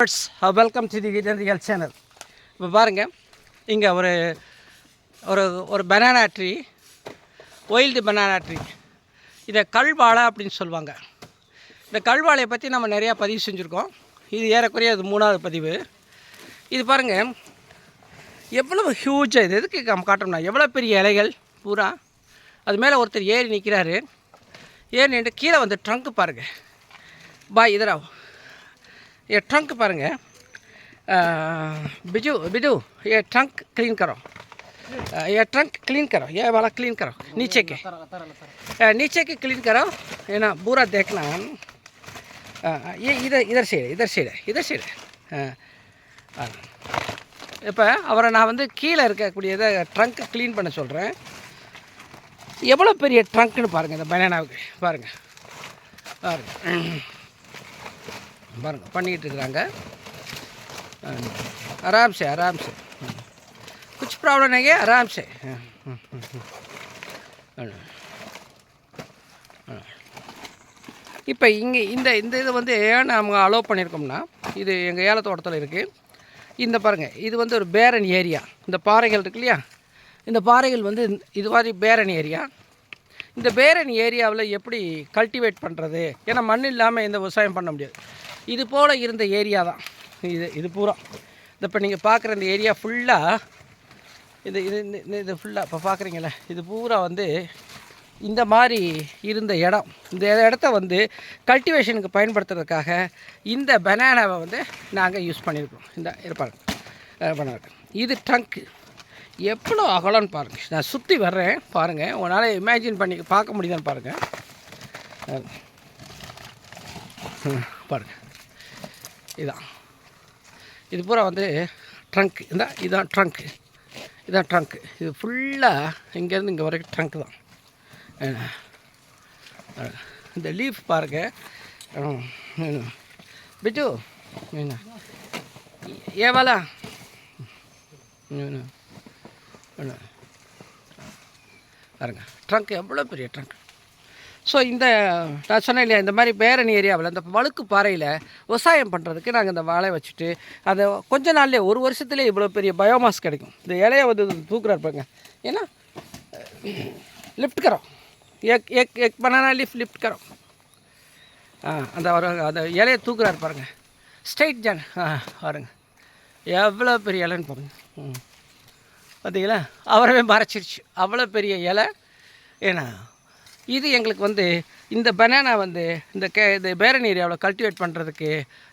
Friends welcome to the real channel இப்போ பாருங்கள் இங்கே ஒரு ஒரு ஒரு banana tree wild banana tree இதை கல்வாழை அப்படின்னு சொல்லுவாங்க. இந்த கல்வாழையை பற்றி நம்ம நிறையா பதிவு செஞ்சுருக்கோம். இது ஏறக்குறைய இது மூணாவது பதிவு. இது பாருங்கள் எவ்வளவு ஹியூஜாக இது? எதுக்கு நம்ம காட்டோம்னா எவ்வளோ பெரிய இலைகள்? பூரா. அது மேலே ஒருத்தர் ஏறி நிற்கிறாரு ஏறி நின்று கீழே வந்து ட்ரங்க் பாருங்கள் பாய் இதராகும் ये ट्रंक पारेंगे बिजू बिजू ये ट्रंक क्लीन करो अ, ये ट्रंक क्लीन करो ये वाला क्लीन करो नीचे के अ, नीचे के क्लीन करो है ना पूरा देखना अ, ये इधर इधर சைடு இதர் சைடு இதர் சைடு இப்போ அவரை நான் வந்து கீழே இருக்கக்கூடியதை ட்ரங்க் க்ளீன் பண்ண சொல்கிறேன் எவ்வளோ பெரிய ட்ரங்க்னு பாருங்கள் இந்த பனானாவுக்கு பாருங்கள் பாருங்கள் பாருங்கள் பண்ணிக்கிட்டு இருக்கிறாங்க ஆராம்சே ஆராம்சே குச் ப்ராப்ளம் நகே ஆராம்சே இப்போ இங்கே இந்த இந்த இது வந்து ஏன் நம்ம அலோவ் பண்ணியிருக்கோம்னா இது எங்கள் ஏல தோட்டத்தில் இருக்குது இந்த பாருங்கள் இது வந்து ஒரு பேரணி ஏரியா இந்த பாறைகள் இருக்கு இல்லையா? இந்த பாறைகள் வந்து இது மாதிரி பேரணி ஏரியா இந்த பேரணி ஏரியாவில் எப்படி கல்டிவேட் பண்ணுறது ஏன்னா மண் இல்லாமல் இந்த விவசாயம் பண்ண முடியாது. இது போல் இருந்த ஏரியா தான். இது இது பூரா. இந்த இப்போ நீங்கள் பார்க்குற இந்த ஏரியா ஃபுல்லாக இது இது இந்த- இது ஃபுல்லாக இப்போ பார்க்குறீங்களே இது பூரா வந்து இந்த மாதிரி இருந்த இடம். இந்த இடத்த வந்து கல்டிவேஷனுக்கு பயன்படுத்துறதுக்காக இந்த பனானாவை வந்து நாங்கள் யூஸ் பண்ணியிருக்கோம் இந்த இருப்பாங்க இது ட்ரங்க்கு எவ்வளோ அகலம்னு பாருங்கள் நான் சுற்றி வர்றேன் பாருங்கள் உன்னால் இமேஜின் பண்ணி பார்க்க முடியுதான்னு பாருங்கள் ம், இதுதான் இதான். இது பூரா வந்து ட்ரங்க் இந்த இதுதான் ட்ரங்க்கு இதான் ட்ரங்க்கு இது ஃபுல்லாக இங்கேருந்து இங்கே வரைக்கும் ட்ரங்க் தான். இந்த லீஃப் பாருங்க. பிஜு ஏவாலா பாருங்க. ட்ரங்க் எவ்வளோ பெரிய ட்ரங்க் ஸோ இந்த நான் சொன்னேன் இல்லையா இந்த மாதிரி பேரணி ஏரியாவில் இந்த வழுக்கு பாறையில் விவசாயம் பண்ணுறதுக்கு நாங்கள் இந்த வாழை வச்சுட்டு அதை கொஞ்ச நாள்லேயே ஒரு வருஷத்துலேயே இவ்வளோ பெரிய பயோமாஸ் கிடைக்கும். இந்த இலையை வந்து தூக்குறாரு பாருங்க. ஏன்னா லிஃப்ட் கரோம் எக் எக் எக் பனானா லிஃப்ட் லிஃப்ட் கரோம் ஆ அந்த ஒரு அந்த இலையை தூக்குறாரு பாருங்க. ஸ்ட்ரைட் ஜான் ஆ பாருங்க. எவ்வளோ பெரிய இலைன்னு பாருங்க. ம். பார்த்தீங்களா? அவரவே மறைச்சிருச்சு. அவ்வளோ பெரிய இலை. ஏன்னா இது எங்களுக்கு வந்து இந்த பனானா வந்து இந்த கே இந்த பேரன் ஏரியாவில் கல்டிவேட் பண்ணுறதுக்கு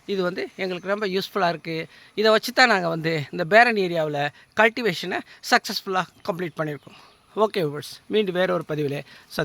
இது வந்து எங்களுக்கு ரொம்ப யூஸ்ஃபுல்லாக இருக்குது இதை வச்சு தான் நாங்கள் வந்து இந்த பேரன் ஏரியாவில் கல்டிவேஷனை சக்ஸஸ்ஃபுல்லாக கம்ப்ளீட் பண்ணியிருக்கோம் ஓகே விவர்ஸ் மீண்டும் வேறு ஒரு பதிவில் சந்தி